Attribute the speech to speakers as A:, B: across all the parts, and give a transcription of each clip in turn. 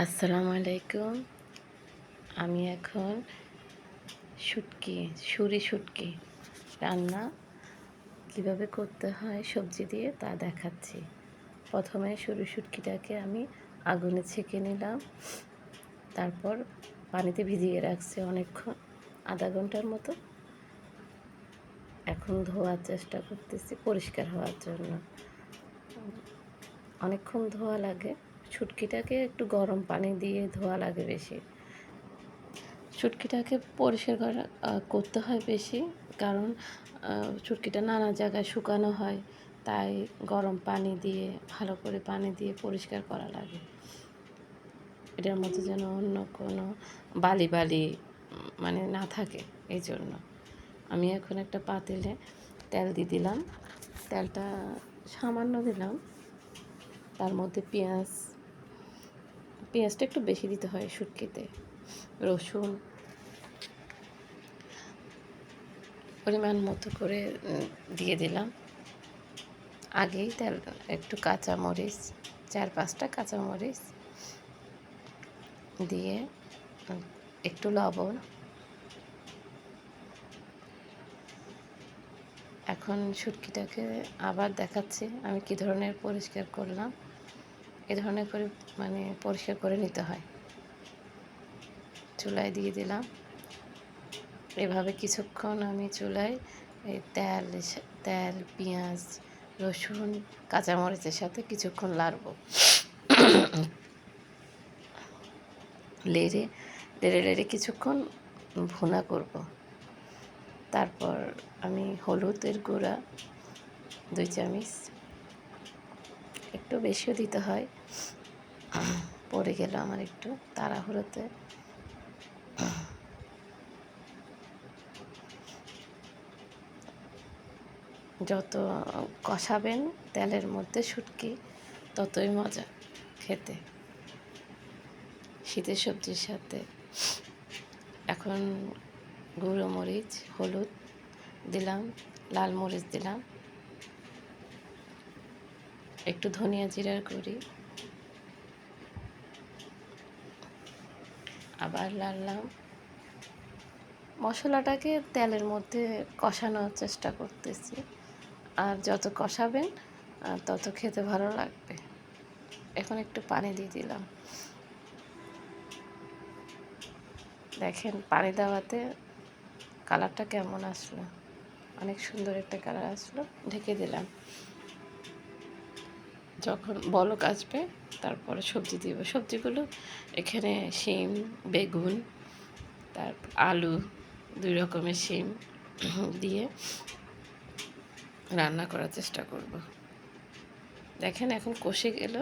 A: আসসালামু আলাইকুম। আমি এখন শুটকি, সুরি শুটকি রান্না কীভাবে করতে হয়, সবজি দিয়ে তা দেখাচ্ছি। প্রথমে সুরি শুটকিটাকে আমি আগুনে ছেঁকে নিলাম। তারপর পানিতে ভিজিয়ে রাখছি অনেকক্ষণ, আধা ঘণ্টার মতো। এখন ধোয়ার চেষ্টা করতেছি, পরিষ্কার হওয়ার জন্য। অনেকক্ষণ ধোয়া লাগে। ছুটকিটাকে একটু গরম পানি দিয়ে ধোয়া লাগে বেশি। চুটকিটাকে পরিষ্কার করা করতে হয় বেশি, কারণ চুটকিটা নানা জায়গায় শুকানো হয়, তাই গরম পানি দিয়ে, ভালো করে পানি দিয়ে পরিষ্কার করা লাগে। এটার মধ্যে যেন অন্য কোনো বালি বালি মানে না থাকে এই জন্য আমি এখন একটা পাতিলে তেল দিয়ে দিলাম, তেলটা সামান্য দিলাম, তার মধ্যে পেঁয়াজ পেঁয়াজটা একটু বেশি দিতে হয় শুটকিতে। রসুন। পরিমাণ মতো করে দিয়ে দিলাম। আগেই তেল, একটু কাঁচা মরিচ চার পাঁচটা কাঁচা মরিচ দিয়ে একটু লবণ। এখন শুটকিটাকে আবার দেখাচ্ছি, আমি কি ধরনের পরিষ্কার করলাম। এ ধরনের করে মানে পরিষ্কার করে নিতে হয়। চুলায় দিয়ে দিলাম। এভাবে কিছুক্ষণ আমি চুলায় এই তেল তেল, পেঁয়াজ, রসুন, কাঁচামরিচের সাথে কিছুক্ষণ লাড়ব। লেড়ে লেড়ে লেড়ে কিছুক্ষণ ভুনা করব। তারপর আমি হলুদের গুঁড়া, দুই চামচ একটু বেশিও দিতে হয়। পড়ে গেল আমার একটু তাড়াহুড়োতে। যত কষাবেন তেলের মধ্যে শুটকি, ততই মজা খেতে। শীতের সবজির সাথে। এখন গুঁড়ো মরিচ, হলুদ দিলাম, লাল মরিচ দিলাম। একটু ধনিয়া জিরার গুঁড়ি, আবার লাড়লাম মশলাটাকে তেলের মধ্যে কষানোর চেষ্টা করতেছি। আর যত কষাবেন তত খেতে ভালো লাগবে। এখন একটু পানি দিয়ে দিলাম। দেখেন, পানি দেওয়াতে কালারটা কেমন আসলো? অনেক সুন্দর একটা কালার আসলো। ঢেকে দিলাম। যখন বলক আসবে, তারপরে সবজি দিব। সবজিগুলো এখানে শিম, বেগুন, তারপর আলু, দুই রকমের শিম দিয়ে রান্না করার চেষ্টা করব। দেখেন এখন কষে গেল,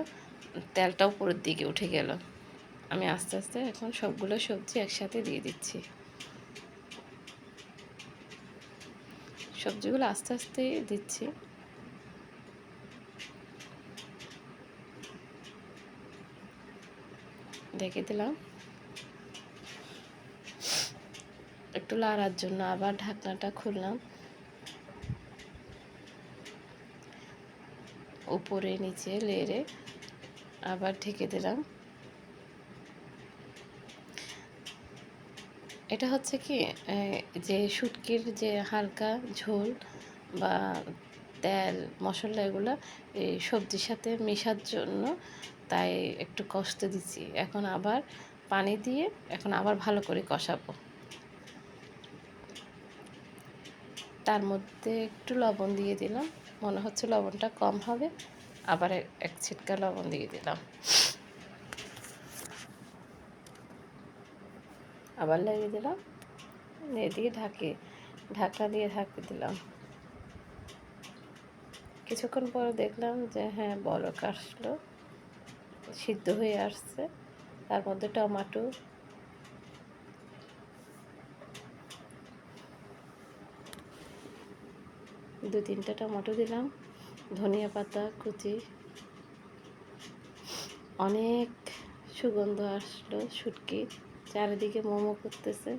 A: তেলটা উপরের দিকে উঠে গেল। আমি আস্তে আস্তে এখন সবগুলো সবজি একসাথে দিয়ে দিচ্ছি। সবজিগুলো আস্তে আস্তে দিচ্ছি। ঢেকে দিলাম। একটু লাড়ার জন্য আবার ঢাকনাটা খুললাম। উপরে, নিচে লেড়ে আবার ঢেকে দিলাম। এটা হচ্ছে কি যে শুটকির যে হালকা ঝোল বা তেল, মশলা এগুলো, এই সবজির সাথে মেশার জন্য তাই একটু কষ্ট দিচ্ছি। এখন আবার পানি দিয়ে এখন আবার ভালো করে কষাবো। তার মধ্যে একটু লবণ দিয়ে দিলাম। মনে হচ্ছে লবণটা কম হবে। আবার এক- ছিটকা লবণ দিয়ে দিলাম। আবার লাগিয়ে দিলাম। দিয়ে ঢাকি, ঢাকনা দিয়ে ঢাকি দিলাম। কিছুক্ষণ পরে দেখলাম যে হ্যাঁ বলক আসলো। সিদ্ধ হয়ে আসছে। তার মধ্যে টমাটো। দু তিনটা টমেটো দিলাম। ধনিয়া পাতা, কুচি। অনেক সুগন্ধ আসলো শুটকি চারিদিকে মোমো করতেছে।